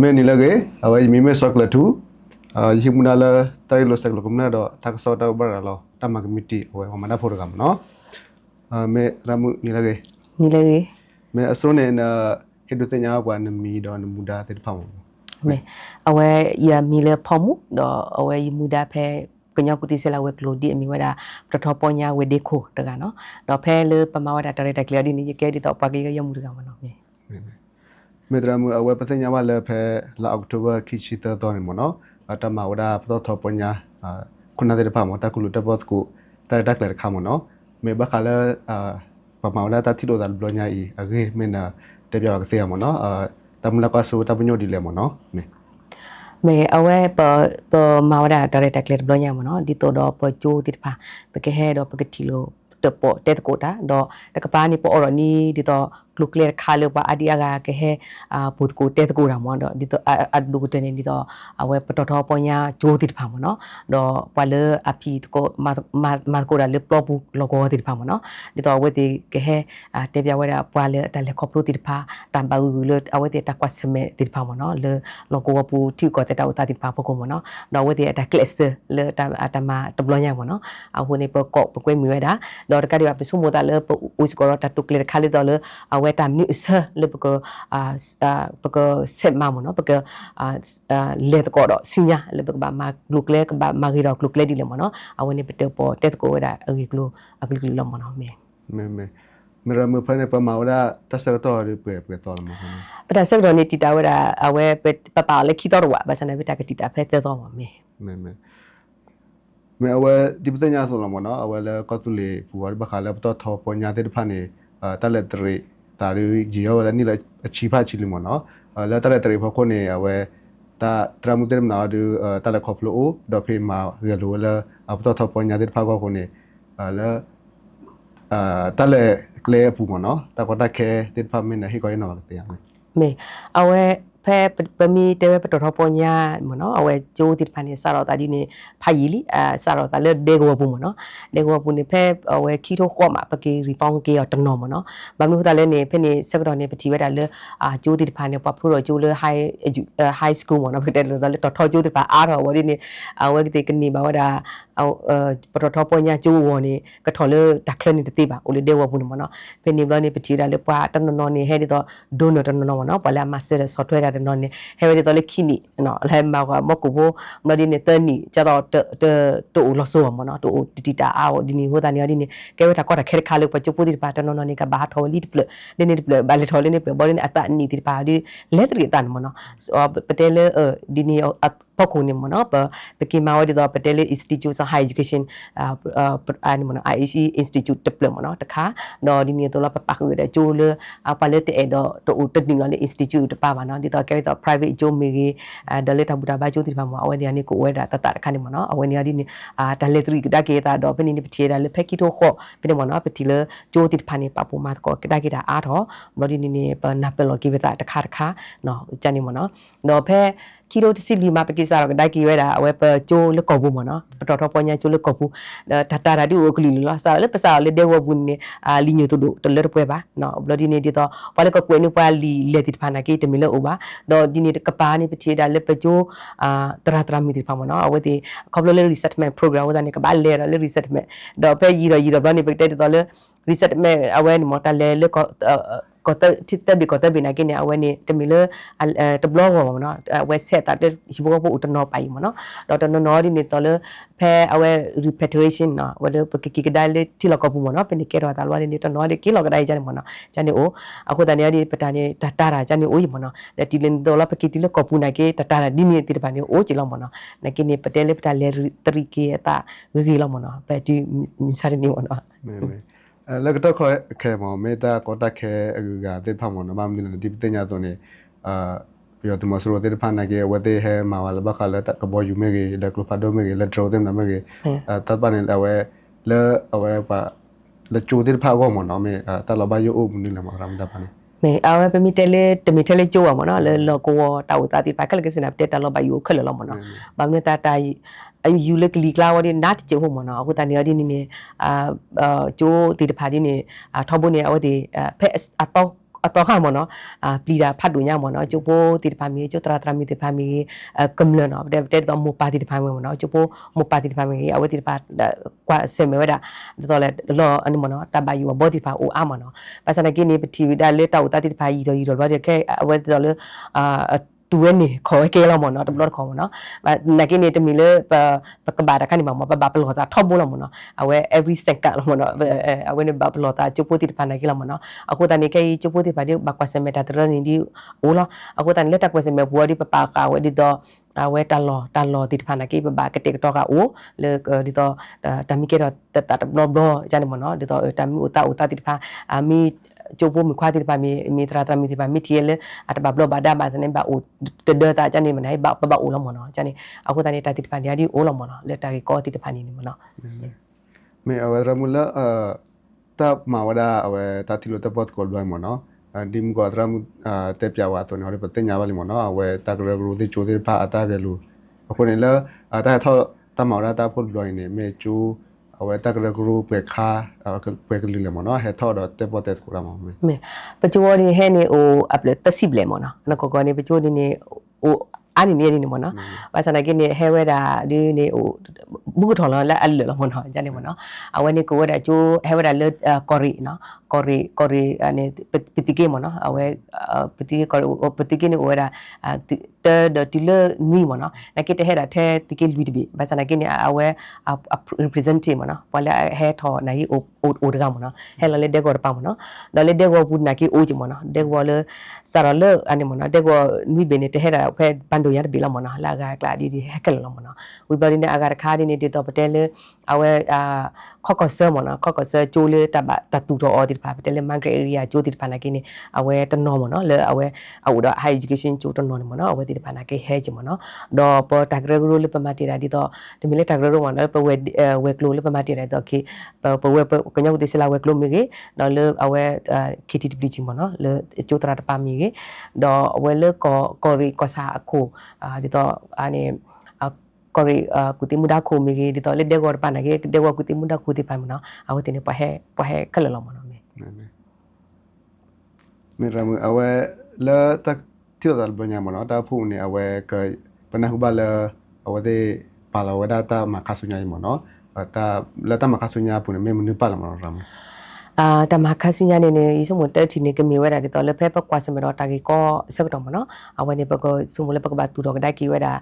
me ni lage awa mi me sok la tu himuna la tai lo sak lo kumna do tak so ta bar lo ta ma committee awa ma na pho ga no me ramu ni lage ညီလေး me aso ne na hedu te nya bwa na mi do na muda te pa mo မေအဝဲရမီလေဖမှုတော့အဝဲယမူဒါဖဲကညောကူတီဆလာဝဲကလိုဒီအမီဝဒါပထပညာဝဲဒီခိုတကနော်တော့ဖဲလေပမဝဒါတရတက်လျာဒီနေကဲဒီတော့ပါကေရမှုတကမနော်မေ me ramu awa pa te nya wa la phe la october ki chi ta do ni mo no ta ma wada pa to po nya kuna te pa mo ta ku lu ta bot ku ta dak le kha mo no me ba kha la pa ma wada ta thi do da blo nya i age me na te bya ka se mo no ta mu la ka so ta bu nyo di le mo no me မေအဝဲပပမဝဒါတရတက်လက်ဘလညာမနော်ဒီတော့တော့ပချိုးတိတဖာပကဟဲတော့ပကတိလိုတပေါ်တက်ကိုတာတော့တကပါနေပေါ်အော်နီဒီတော့ nuclear ခါလို့ပါအဒီအကကဟဲအာဘုတ်ကိုတက်ကိုရမောတော့ဒီတော့အဒလူတနေဒီတော့အဝဲပတော်တော်ပညာဂျိုးတိတဖာမနော်တော့ပလအဖီကိုမမမကိုရလေပလဘူးလောကိုတိတဖာမနော်ဒီတော့ဝဲဒီကဟဲတေပြဝဲတာပွာလေတလေခေါပလိုတိတဖာတမ်ပါဝူလေအဝဲတေတကွတ်စမဲတိတဖာမနော်လေလောကိုပူတီကိုတက်တာတာတိတဖာပကိုမနော်တော့ဝဲဒီအတကလစ်လေတအတမတဘလညာမနော်အဝဲနေပကောပကွေးမီဝဲတာတော့တကဒီပါပစုမတာလေပဥစကောတတုကလေခါလီတော့လေအဝဲတမ်နိစလေပကအာပကဆက်မမနော်ပကအာလေတကောတော့စညာလေပကဘာမဂလုကလေကဘာမဂီတော့ဂလုကလေဒီလေမနော်အဝဲနေပတေပေါ်တက်ကိုဝဲတာအဂီကလိုအဂီကလိုမနော်မေ me me me ramu pa ne pa ma wada ta sa to ri pe pe to mo ပဒါဆက်တော့နေတီတာဝဲတာအဝဲပပလေခီတော့ဝါဘာစနေပတာကတီတာဖဲတဲ့တော့မေ me me me awa di pa nya so lo mo no awa la ko tu le pu wa ba kha la to tho po nya te pha ne ta le tre ta ri ji yo la ni la chi pha chi li mo no la ta le tre pho ko ne awa ta tra mu te na du ta le khop lo o do phe ma ri lo la a to tho po nya te pha ko ko ne la အာတလည်းကလေးပူမနော်တကောတခဲတစ်ဖာမင်းဟိကိုရနော်တရားမေအဝဲ ဖဲပမီတဲပတော်ပေါ်ညာမနော်အဝဲဂျိုးတိဖာနေစာတော့တာဒီနေဖာယီလီအစာတော့တာလေဒေဂဝဘူးမနော်ဒေဂဝဘူးနေဖဲအဝဲခီထိုခေါ်မှာပကေရီဖောင်းကေတော့တနော်မနော်ဘာလို့တာလဲနေဖဲနေစကတော့နေပတိဝဲတာလေအာဂျိုးတိဖာနေပဖလို့ဂျိုးလေ high high school မနော်ဖဲတယ်လေတော်တော်ဂျိုးတိဖာအားတော့ဝဒီနေအဝဲကတိကနေပါဝဒါအောပတော်တော်ပေါ်ညာဂျိုးဝနေကထော်လေတခလနေတတိပါအိုလေဒေဝဘူးမနော်ဖဲနေဘလနေပတိတာလေပွာတနော်နေဟဲဒီတော့ဒိုနော်တနော်မနော်ပလာမဆယ်ဆော့ဖ်ဝဲတာနော်နေဟဲဝဲဒီတော့လေခိနီနော်လဲမောကမကူဘောမဒီနေတနီကြတော့တတတူလဆိုမနော်တူတီတီတာအောဒီနီဟိုတာနေဒီနေကဲဝဲတာကောတာခဲခါလို့ပချပူဒီပါတနော်နော်နေကဘာထော်လီတပလနေနေတပလဘာလေထော်လီနေပလဘောနေအတနီတီပါဒီလက်တရီတန်မနော်ပတဲလေဒီနီပ ခုန်နေမနော်ပပကိမာဝဒီတော့ပတဲလေ Institute of High Education အာအာနမနော် IEC Institute တပလမနော်တခါတော့ဒီနေတော့လပပခုရတဲ့ဂျိုးလေအပလက်တဲ့တော့တူတက်နီလောလေ Institute တပါပါနော်ဒီတော့ကဲတော့ private ဂျိုးမေကြီးအဲဒလက်တဘူတာဘာဂျိုးဒီပါမအဝဲဒီကနေကိုဝဲတာတတတခါနေမနော်အဝဲနေရဒီနေအာဒလက်ထရီဒါကေတာတော့ဖနေနေပတီဒါလေဖက်ကီတိုခော့ဖနေမနော်ပတီလေဂျိုးဒီဖာနေပပူမတ်ကောဒါကေတာအားတော့ဘလော်ဒီနေနေပနပလော်ကိဝတာတခါတခါနော်ကြနေမနော်တော့ဖဲကီလိုတစီလီမာပကိစားတော့ဒိုက်ကီဝဲတာအဝဲပဂျိုးလကောဘူးမနော်ပတော်တော်ပညာဂျိုးလကောဘူးဒတာရာဒီဝကလီလာစားလေပစားလေဒေဝဘူးနေအာလီညိုတူတလေပွဲပါနော်ဘလော်ဒီနေဒီတော့ဘာလေကကွေနူပါလီလေတိဖာနာကေတမီလေအိုပါတော့ဒီနေကပါနေပတီဒါလေပဂျိုးအာတရာတရာမီတိဖာမနော်အဝဲဒီကော်ဘလလေ resettlement program ဝဒနေကပါလေလေ resettlement တော့ပဲရီရရီရဘာနေပတဲ့တော့လေ resettlement အဝဲနေမတလဲလေ ကောတတိတဘီကောတဘီနာကိနေအဝဲနေတမီလေတဘလော့ဘောမနော်အဝဲဆက်တာတဲ့ရှိဘောဘောဥတနော်ပိုင်မနော်တော့တနော်ဒီနေတော့လေဖဲအဝဲ repatriation နော်ဝလေပကကိကဒါလေတီလောကပူမနော်ပနေကေတော့တာလွားနေတနော်ဒီကိလောကဒါဂျန်မနော်ဂျန်နေအိုအခုတန်ရဒီပတန်နေတတာတာဂျန်နေအိုယမနော်တီလင်တော့လပကိတီလကပူနာကေတတာတာဒီနေတိတပန်နေအိုချီလောမနော်နကိနေပတဲလေပတလေတရီကေတာဝေဂီလောမနော်ပဲဒီမစရနေမနော်မဲမဲ အဲလကတော့ခေါ်ခဲမောမေတာကောတခဲအကူကတိဖာမောနမမင်းဒီပတညာတော့နေအာပြီးတော့ဒီမစရိုတိဖာနာကေဝတေဟဲမာဝလဘခလာတကဘောယူမေကေလကလဖာဒိုမေကေလဒရိုတင်နမေကေအဲတပန်လေအဝဲလဲအဝဲပါလချိုတိဖာကောမောနော်မေတလဘယိုအုပ်မနီလမရမ်ဒပန်မေအဝဲပမီတဲလေတမီတဲလေကျိုးပါမနော်လေလောကိုတာဝတာတိပါကလကစနာတဲတလောဘယူခလလောမနော်ဘာမနေတာတိုင် အယူလကလီကလာဝဒီနတ်ချေဟုတ်မနော်အခုတန်ရဒီနေနေအာကျိုးတီတဖာဒီနေထောက်ဖို့နေအဝဒီဖဲအတော့အတော့ခါမနော်အာပလီတာဖတ်တူညမနော်ကျိုးပိုတီတဖာမီကျိုးတရာတရာမီတီဖာမီအကမ်လနော်တဲ့တဲ့တော့မပါတီတဖာမီမနော်ကျိုးပိုမပါတီတဖာမီအဝတီတဖာကွာဆေမေဝဒါတော့လေလောအနိမနော်တဘယူဘောတီဖာအိုအမနော်ပါစနာကိနေပတီဝီဒါလေတောက်တာတီတဖာယူတော့ယူတော့ရခဲအဝတော့လေအာ တူဝဲနေခေါ်ကဲလာမနော်တဘလခေါ်မနော်ဘာနကိနေတမီလေပပကဘာတခဏမမဘဘပလောတာထော့ဘောလမနော်အဝဲ every second လမနော်အဝဲနေဘပလောတာချိုပိုတီတဖာနကိလာမနော်အခုတန်နေကဲချိုပိုတီဖာဒီဘကွာစမေတာတရနေဒီအိုလာအခုတန်လက်တကွာစမေဘူဒီပပါကာဝဲဒီတော့အဝဲတလောတလောတီတဖာနကိပဘာကတိကတော့ကအိုလေဒီတော့တမီကေတော့တတဘလောဘလောဂျန်မနော်ဒီတော့တမီဥတာဥတာတီတဖာအမီ ကျိုပိုမခွာတိပါမီမီတရာတမီတိပါမီတီလေအတဘဘလဘဒါဘာစနေဘာအိုတဒတာဂျန်နေမနိုင်ဘာဘဘအိုလမနော်ဂျန်နေအခုတန်နေတာတိပါနေဒီအိုလမနော်လက်တာကောတိတပါနေနေမနော် me awe ramula uh, ta mawada awe ta tilo ta pot kol blai mo no Uh, dim go atram uh, te pya wa to ne hore patte nya bali mo no awe ta gre ru de chu de pa ata ge lu ko ne la uh, ta tho ta mawada ta pot blai ne me chu awe ta gre ru pe kha pe ge li le mo no he tho do te pot te ko ra mo me မေပချိုးဒီဟဲနေအိုအပလတစီဘလေမနော်နကောကောနေပချိုးဒီနေအိုအာနီနေနေမနော်ဘာစနာကိနေဟဲဝဲတာဒီနေအို မုကထော်လာလက်အလလမနော်ဂျန်နေမနော်အဝဲနေကိုဝဲတာချိုးဟဲဝဲတာလက်ကော်ရီနော်ကော်ရီကော်ရီအနေပတိကေမနော်အဝဲပတိကေကော်ရီပတိကေနေဝဲတာတဒတီလနီမနော်နကိတဟဲတာထဲတိကေလူဒီဘဘာစနာကိနေအဝဲ representative မနော်ပေါ်လာဟဲထော်နိုင်အိုအိုတကမနော်ဟဲလာလက်တဲ့ကောပါမနော်ဒါလက်တဲ့ကောဘူးနာကိအိုချမနော်တဲ့ကောလေစရလအနေမနော်တဲ့ကောနိဘေနေတဟဲတာဖဲဘန်ဒိုရတဲ့ဘီလာမနော်လာကကလာဒီဒီဟက်ကလလမနော်ဝီဘရီနေအဂါခါဒီနေတေတော့ပတဲလေအဝဲအာခော့ကော့ဆာမနော်ခော့ကော့ဆာကျိုးလေတဘတတူတော့အော်ဒီဖာပတဲလေမန်ဂရေရီယာကျိုးဒီဖာနာကိနေအဝဲတနော်မနော်လေအဝဲအဝတော့ high education ကျိုးတနော်မနော်အဝဲဒီဖာနာကိဟဲချမနော်တော့ပေါ်တဂရဂရိုလေပမတီရာဒီတော့ဒီမီလေတဂရဂရိုမနော်ပဝဲဝဲကလိုလေပမတီရာတော့ကိပဝဲကညောဒီစလာဝဲကလိုမီကေတော့လေအဝဲ KTTB ချမနော်လေကျိုးတရာတပါမီကေတော့အဝဲလေကောကောရီကောစာအခုအာဒီတော့အနေ ကောရီကုတိမူဒါခိုမီကေဒီတော့လေဒေကောပနာကေဒေကောကုတိမူဒါခိုတိပိုင်မနော်အဝဲတင်ပဟဲပဟဲကလလမနော်မေ me me me ramu awe la ta tilo dal banya mo no ta phu ne awe ka pana hu ba la awe de pa la wada ta ma kasunya mo no ta la ta ma kasunya pu ne me mu ni pa la mo ramu အာတမခါစညာနေနေဤစမတက်တီနေကမေဝဲတာဒီတော့လေဖဲပကွာစမတော့တာကြီးကောဆက်တော့မနော်အဝဲနေပကောစုမလေပကဘာတူတော့ဒိုက်ကီဝဲတာ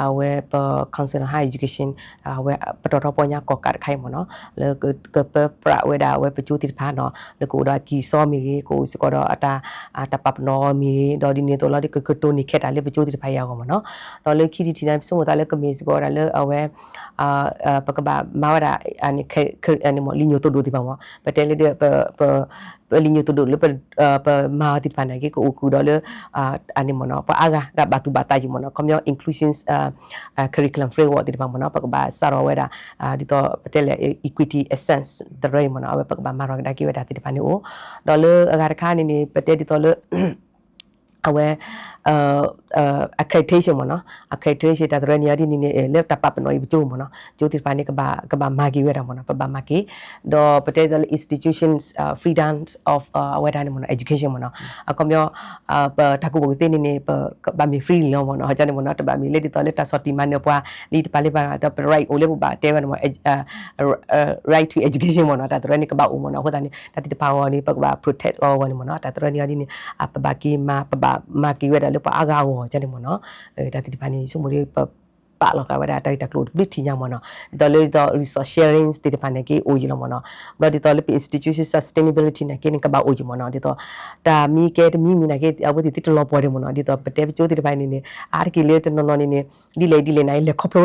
အဝဲပ council high education အဝဲပတော်တော့ပညာကောကတ်ခိုင်မနော်လေကပပရဝဲတာဝဲပချူတီဖာနော်လေကိုတော့ကီစောမီကိုစကောတော့အတာအတပပနော်မီတော့ဒီနေတော့လာဒီကကတိုနီခက်တာလေပချူတီဖာရောက်မနော်တော့လေခီတီတီတိုင်းစုမတာလေကမေစကောတာလေအဝဲအာပကဘာမဝတာအနေခက်အနေမလီညိုတိုဒိုဒီပါမပတဲလေပပပလီညိုတိုဒိုလေပပမာတိဖာနာကေကိုကူတော့လေအာအနေမနော်ပအာဂါကဘတူဘတာဂျီမနော် comme inclusions curriculum framework ဒီပါမနော်ပကဘာစာရောဝဲတာအာဒီတော့ပတဲလေ equity essence တရေမနော်အဝဲပကဘာမာရောဒါကေဝဲတာတိဖာနေအိုတော့လေအဂါတခါနေနေပတဲဒီတော့လေအဝဲအာ accreditation မနော် accreditation တာတရနီယာဒီနေနေ laptop ပနော်ဘကျိုးမနော်ကျိုးတိဖာနေကဘာကဘာမာဂီဝဲတာမနော်ပပမာဂီတော့ particular institutions uh, freedom of uh, ဝဲတာနေမနော် education မနော်အကောမျိုးအပတကူဘုတ်တင်းနေနေပဘာမီ free လောမနော်ဟာကြနေမနော်တဘာမီလေဒီတော့လက်တာစော်တီမန်နေပွားလီတပါလေးပါတော့ right အိုလေးဘဘာတဲဝဲနော် right to education မနော်တာတရနီကဘာဦးမနော်ဟိုတာနေတတိတပါဝနေပကဘာ protect all ဝနေမနော်တာတရနီယာဒီနေအပဘာကီမာပဘာမာကီဝဲတာလေပါအာဂါဝကြနေမနော်အဲဒါတိတပါနေစုမလေးပပါလောကဝဒါတိုက်တကလို့ဘစ်တီညာမနော်ဒီတော့လေတော့ resource sharing ဒီတပန်နေကေအိုဂျီလမနော်ဘာဒီတော့လေ institution sustainability နဲ့ကေနကဘာအိုဂျီမနော်ဒီတော့ဒါမီကေတမီမီနာကေအဝဒီတိတလောပေါ်တယ်မနော်ဒီတော့ပတဲပချိုးဒီတပန်နေနေအာကေလေတနော်နော်နေနေဒီလေဒီလေနိုင်လေခေါပလို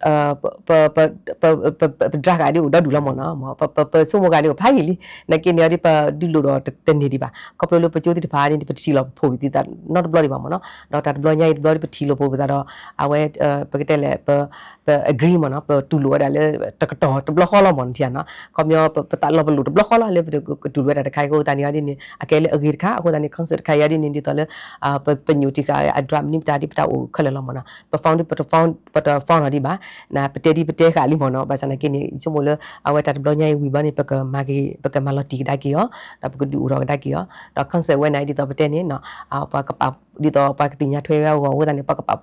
me ramu ba kala concert khai wa mo me pa du oro gulia me awe ata aklu ple odi le mo me အဝဲမေ concert ခိုင်ရဒီနေနေပပကာရဒီနေနေဒီတော့အာ uh pe pe pe pe drag adi udah dulu mana ma pe pe pe semua kali pa hili nak ni adi pa dulu do teni di ba ko pro lo pe jodi pa ni pe ti lo pho bi ti ta not bloody ba mana do ta bloody nyai bloody pe ti lo pho ba do awe pe ke le pe pe agree mana pe tu lo da le ta ka to ta block lo mon ti na ko myo pe ta lo lu ta block lo le pe tu lo da kai ko ta ni adi ni akele agree ka ko ta ni concert kai adi ni di to le pe pe nyu ti ka a drum ni ta di pa o khale lo mana pe found pe found pe found adi ba na pete di pete ka li mono ba sana kini sumo le awe ta blo nyai wi ba ni peka magi peka malati da ki yo da peka du ro da ki yo da concept we na di to pete ni no a pa ka pa di to pa ka tinya thwe ya wo wo da ni pa ka pa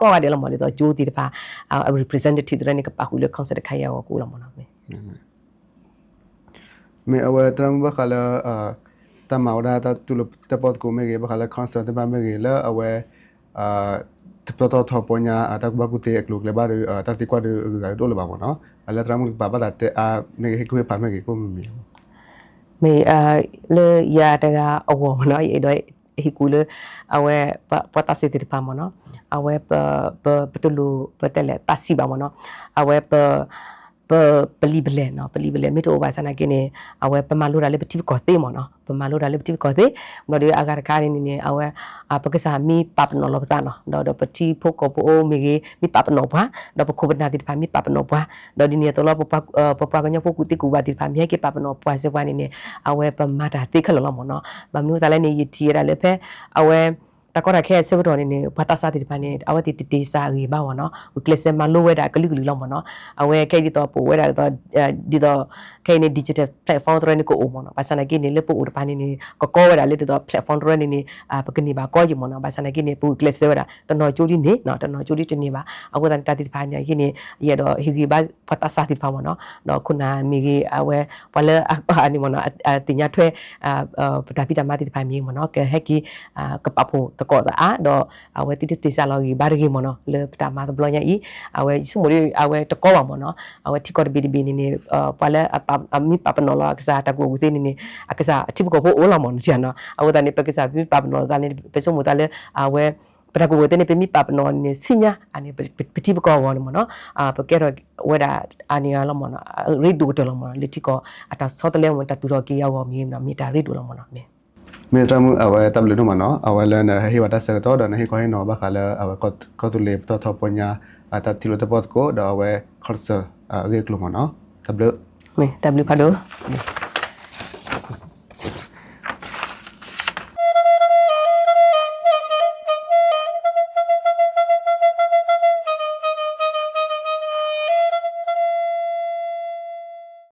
ko ga de lo mo di to jo ti da pa a representative da ni ka pa hu le concept ka ya wo ku lo mo na me မေအဝဲတရမ်ဘခလာအာတမောဒါတတူလတပတ်ကိုမေကေဘခလာကွန်စတဘာမေကေလာအဝဲအာတ ပတော်ထပညာအတက်ဘကုတေကလုကလေဘာတတိကွာဒဂါဒိုလဘာမနော်အလတရမ်ဘာဘာတအာမေကေကိုပါမေကေကိုမမီ me a le ya da ga awo mo no ye do hi ku le awe pa pa ta se ti pa mo no awe pa pa petulu pa tele ta si ba mo no awe pa pa peli bele no peli bele mi to ba sana kini awe pa malu da le peti ko te mo no pa malu da le peti ko te no de agar ka ni ni awe a pa ke sa mi pap no lo ta no do do peti pho ko po o mi ge mi pap no ba do pa ko ba ti pa mi pap no ba do di ni to lo pa pa pa ka nya pho ku ti ku ba ti pa mi ke pap no pa se wa ni ni awe pa ma da te khalo lo mo no ba mi ta le ni yi ti ra le phe awe တ ကောရခဲဆေဘတော်နေနေဘာတာစာတိပန်နေအဝတိတေစာရီဘာဝနော်ဝကလစမလိုဝဲတာကလိကလီလောမနော်အဝဲခဲဒီတော့ပိုဝဲတာတော့ဒီတော့ခဲနေ digital platform တော်နေကိုအမနော်ဘာစနာကိနေလေပိုဥပန်နေကကောဝဲတာလေတော့ platform တော်နေနေအပကနေပါကောကြီးမနော်ဘာစနာကိနေပိုကလစဝဲတာတနော်ကျိုးဒီနေနော်တနော်ကျိုးဒီတနေပါအဝဲတန်တတိပန်နေခိနေရတော့ဟီဂီဘာဘာတာစာတိပါမနော်တော့ခုနာမီဂီအဝဲဘလအနီမနော်တင်ညာထွဲအပတာပိတမတိပန်မီမနော်ကဲဟက်ကီကပဖို့တကောစာအတော့အဝဲတိတိစာလောဂီဘာရီမနော်လေပတာမဘလညာဤအဝဲစုမရီအဝဲတကောပါမနော်အဝဲတိကောဘီဒီဘီနေနေပလဲအမီပပနော်လာကစားတကူဝသိနေနေအကစားအတိပကောဖို့အိုလာမနော်ချာနော်အဝဲတနေပကစားဘီပပနော်တနေပစုံမတလဲအဝဲပတကူဝတနေပမီပပနော်နေစညာအနေပတိပကောဝနမနော်အပကဲတော့ဝဲတာအာနီယာလမနော်ရိဒူတလမနော်လတိကောအတာဆောတလဲဝင်တတူတော့ကေယောမီမမီတာရိဒူလမနော်မေ မေတရမ်အဝဲတဘလူနမနော်အဝဲလန်ဟေဝတာစကတော့ဒနဟေကိုဟေနောဘခလာအဝဲကောကောတူလေပတော်ထပညာအတတိလတပတ်ကိုဒါအဝဲခေါ်ဆာအဂေကလမနော်တဘလူ me w ဖာဒို